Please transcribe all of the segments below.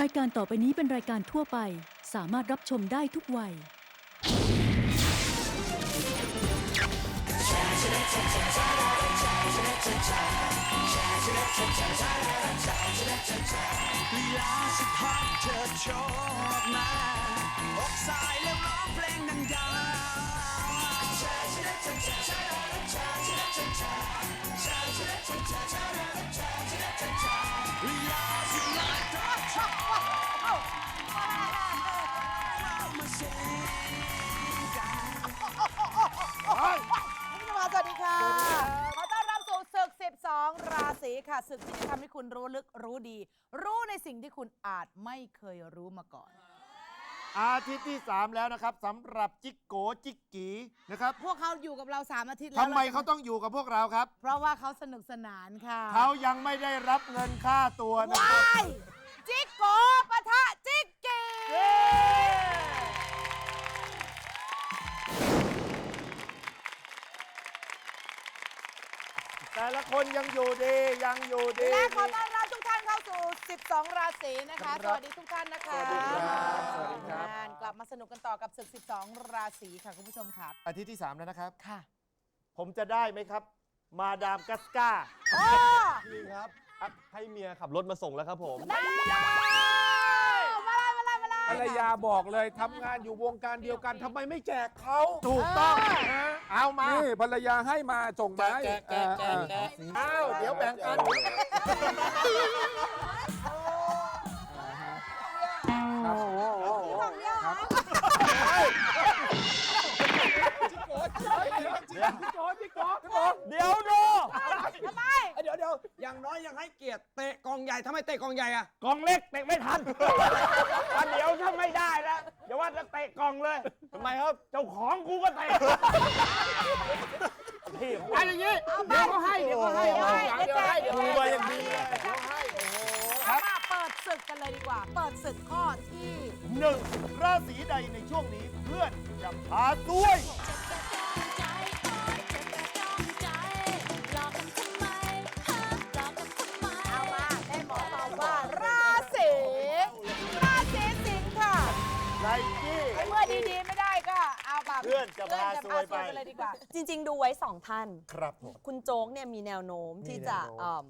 รายการต่อไปนี้เป็นรายการทั่วไป สามารถรับชมได้ทุกวัย ลีลาสุดฮอตเธอชอบมาอกสายแล้วร้องเพลงดังๆ ค่ะศึกที่จะทำให้คุณรู้ลึกรู้ดี รู้ในสิ่งที่คุณอาจไม่เคยรู้มาก่อน อาทิตย์ที่ 3 แล้วนะครับสำหรับจิกโกจิกกีนะครับพวกเขาอยู่กับเรา3อาทิตย์แล้วทำไมเขาต้องอยู่กับพวกเราครับ เพราะว่าเขาสนุกสนานค่ะเขายังไม่ได้รับเงินค่าตัวนะคว้ารับยจิกโกป คนยังอยู่ดียังอยู่ดี และขอต้อนรับทุกท่านเข้าสู่ 12 ราศีนะคะคสรับวัสดีทุกท่านนะคะสวัสดีครับสวัสดีครับงานกลับมาสนุกกันต่อกับศึก 12 ราศีค่ะคุณผู้ชมครับ อาทิตย์ที่ 3 แล้วนะครับ ค่ะ ผมจะได้ไหมครับ มาดามกัสกาโอ้นี่ครับอะให้เมียขับรถมาส่งแล้วครับผม ได้มาเลยมาเลยมาเลยภรรยาบอกเลยทำงานอยู่วงการเดียวกันทำไมไม่แจกเขาถูกต้องนะ เอามานี่ภรรยาให้มาส่งมาให้แกะแกะแกะแกะเอออ้าวเดี๋ยวแบ่งกันพี่โจพี่โจพี่โจเดี๋ยวดูทำไมเดี๋ยวเดี๋ยวอย่างน้อยยังให้เกียรติเตะกองใหญ่ทำไมเตะกองใหญ่อะกองเล็กเตะไม่ทันอันเดี๋ยวถ้าไม่ได้แล้วอย่าว่าจะเตะกองเลยทำไมครับ เจ้าของกูก็เตะพี่ผมอันอย่างนี้เดี๋ยวเขาให้เดี๋ยวเขาให้เดี๋ยวให้เดี๋ยวให้เดี๋ยวดูให้มาอย่างดีเอามาเปิดศึกกันเลยดีกว่า เปิดศึกข้อที่หนึ่งราศีใดในช่วงนี้เพื่อนจะพาด้วย จะพาซวยไปเพื่อนจะพาเลยดีกว่า จริง ๆ ดูไว้สองท่าน ครับผม คุณโจ๊กเนี่ยมีแนวโน้มที่จะมีแนวโน้ม เอิ่ม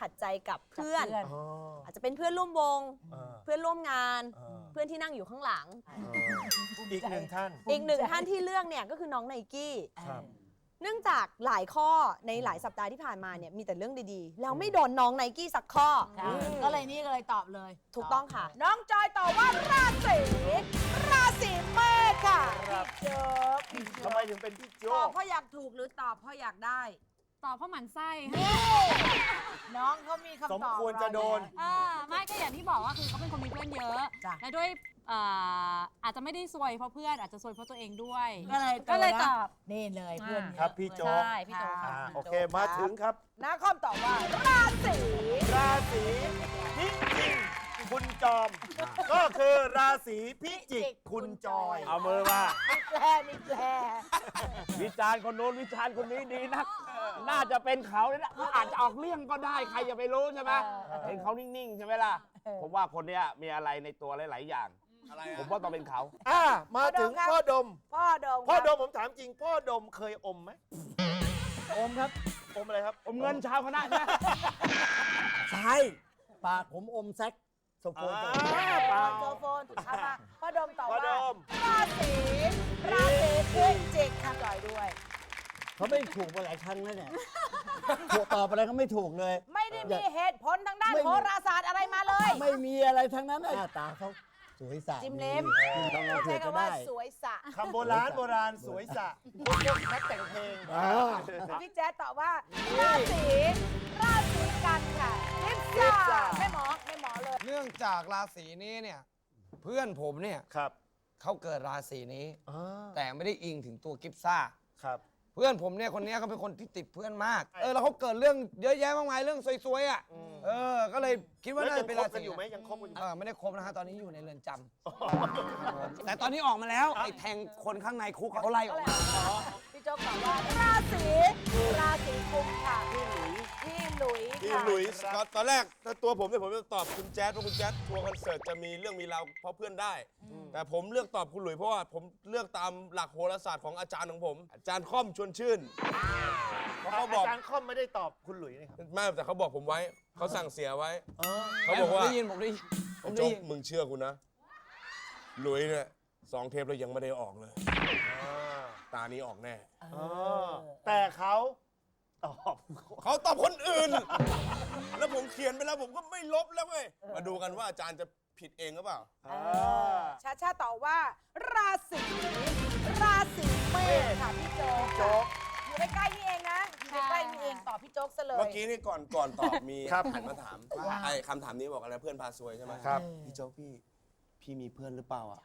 ขัดใจกับเพื่อนกับเพื่อนอ๋ออาจจะเป็นเพื่อนร่วมวงเออเพื่อนร่วมงานเออเพื่อนที่นั่งอยู่ข้างหลัง อีกหนึ่งท่าน อีกหนึ่งท่านที่เลือกเนี่ยก็คือน้องไนกี้ ครับ เนื่องจากหลายข้อในหลายสัปดาห์ที่ผ่านมาเนี่ยมีแต่เรื่องดีๆ แล้วไม่โดนน้องไนกี้สักข้อค่ะก็เลยนี่ก็เลยตอบเลย ถูกต้องค่ะ น้องจอยตอบว่าราศีราศีเมษ ค่ะครับพี่เจ๊กทำไมถึงเป็นพี่โจ้ตอบเพราะอยากถูกหรือตอบเพราะอยากได้ ตอบเพราะหมันไส้น้องเขามีคำตอบสมควรจะโดนอ่าไม่ก็อย่างที่บอกว่าคือเขาเป็นคนมีเพื่อนเยอะ จ้ะ และด้วยอ่าอาจจะไม่ได้ซวยเพราะเพื่อนอาจจะซวยเพราะตัวเองด้วย ก็เลยก็เลยตอบ นี่เลยเพื่อนเยอะครับพี่โจ๊กใช่ พี่โจ๊กอ่าค่ะโอเคมาถึงครับ นาคอมตอบว่าราศีราศีพิจิก คุณจอม ก็คือราศีพิจิกคุณจอย เอามือมามีแกลมีแกลวิจารณ์คนโน้นวิจารณ์คนนี้ดีนัก น่าจะเป็นเขาเลยนะอาจจะออกเลี่ยงก็ได้ใครจะไปรู้ใช่ไหมเห็นเขานิ่งๆใช่ไหมล่ะ ผมว่าคนเนี้ยมีอะไรในตัวหลาย ๆ อย่าง อะไรผมว่าต้องเป็นเขา อ่ามาถึงพ่อดม พ่อดมพ่อดครับมผมถามจริง พ่อดมเคยอมไหมอมครับ อมอะไรครับ อมเงินชาวคณะใช่ไหมใช่ปากผมอมแซก โซโฟนอ่าเปล่าโซโฟนเอามาพ่อดมตอบพ่อว่าดม ราศีราศีพิจิกค่ะจอยด้วย เขาไม่ถูกมาหลายครั้งแล้วเนี่ยถูกตอบอะไรก็ไม่ถูกเลย ไม่ได้มีเหตุผลทางด้านไม่มี โหราศาสตร์อะไรมาเลย ไม่มีอะไรทั้งนั้นหน้าตาเขาสวยสะจิ้มเล็บดีลองลองเขาเผื่ใช้อจะคำว่าได้สวยสะคำโบราณโบราณสวยสะพวกนักแต่งเพลง อ่า พี่แจ๊ดตอบว่าราศีราศีกันค่ะลิปซ่า นื่องจากราศีนี้เนี่ย เพื่อนผมเนี่ยครับเขาเกิดราศีนี้ อ่าแต่ไม่ได้อิงถึงตัวกิฟซ่า ครับ เพื่อนผมเนี่ยคนเนี้ยเขาเป็นคนที่ติดเพื่อนมาก เออแล้วเขาเกิดเรื่องเยอะแยะมากมายเรื่องซวยๆอะเออ ก็เลยคิดว่าแล้วน่ายัจะงเป็นคราบกันศีอยู่ไหมยังคบกันอยู่เออไม่ได้ครบนะฮะตอนนี้อยู่ในเรือนจำแต่ตอนนี้ออกมาแล้วไอ้แทงคนข้างในคุกเขาไล่ออกมา พี่โจ๊กตอบว่าราศีราศีกุมค่ะพี่หลุยพี่หลุยพี่ ค่ะหลุยส์ครับตอนแรกถ้าตัวผมเนี่ยผมจะตอบคุณแจ๊ดเพราะคุณแจ๊ดทัวร์คอนเสิร์ตจะมีเรื่องมีราวเพราะเพื่อนได้ แต่ผมเลือกตอบคุณหลุยส์เพราะว่าผมเลือกตามหลักโหราศาสตร์ของอาจารย์ของผม อาจารย์ค่อมชวนชื่นเพราะเขาบอกอาจารย์ค่อมไม่ได้ตอบคุณหลุยส์นี่ครับไม่แต่เขาบอกผมไว้เขาสั่งเสียไว้เขาบอกว่าได้ยินผมได้ยินผมโจ๊ได้กยินมึงเชื่อกูนะหลุยเนี่ยสองเทปแล้วยังไม่ได้ออกเลยตานี้ออกแน่แต่เขา ตอบเขาตอบคนอื่น แล้วผมเขียนไปแล้วผมก็ไม่ลบแล้วเว้ยมาดูกันว่าอาจารย์จะผิดเองหรือเปล่า ชาชาตอบว่า ราศีราศีเมษค่ะพี่โจ๊กโจ๊ก อยู่ใกล้ๆนี่เองนะอยู่ใกล้ๆนี่เองตอบพี่โจ๊กซะเลย เมื่อกี้นี่ก่อนก่อนตอบมีครับหันมาถามไอ้คำถามนี้บอกอะไรเพื่อนพาซวยใช่ไหมครับ พี่โจ๊กพี่พี่มีเพื่อนหรือเปล่าอะ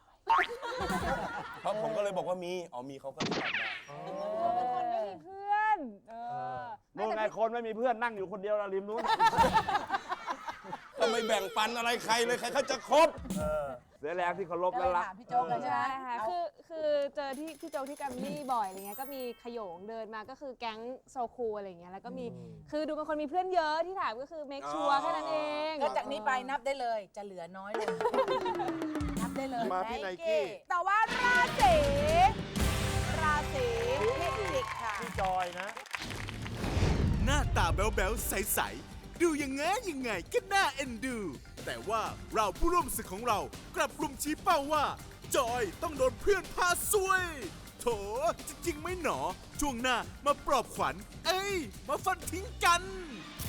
เพราะผมก็เลยบอกว่ามีอ๋อมีเขาก็ตอบได้ เป็นคนไม่มีเพื่อน เออ นู่นไงคนไม่มีเพื่อนนั่งอยู่คนเดียวแล้วริมนู้นก็ไม่แบ่งปันอะไรใครเลยใครเขาจะคบ เสียแรงที่เคารพก็และเลยรัก ถามพี่โจ๊กเลยใช่ไหมใช่ค่ะคือ คือเจอที่พี่โจกที่แกรมมี่บ่อยอะไรเงี้ย ก็มีขโยงเดินมา ก็คือแก๊งโซคูอะไรเงี้ย แล้วก็มี คือดูเป็นคนมีเพื่อนเยอะที่ถามก็คือเมคชัวอ๋ร์อแค่นั้นเองก็จากนี้ไปนับได้เลยจะเหลือน้อยลง นับได้เลยมาที่ Nike แต่ว่าราศีราศีพิจิกค่ะ พี่จอยนะหน้า ตาแบ๊วๆใสๆดูยังไงยังไงก็น่าเอ็นดู แต่ว่าเราผู้ร่วมศึกของเรากลับกลุ่มชี้เป้าว่า จอยต้องโดนเพื่อนพาซวย โถจะจริงไหมหนอ ช่วงหน้ามาปลอบขวัญ เอ้ย มาฟันทิ้งกัน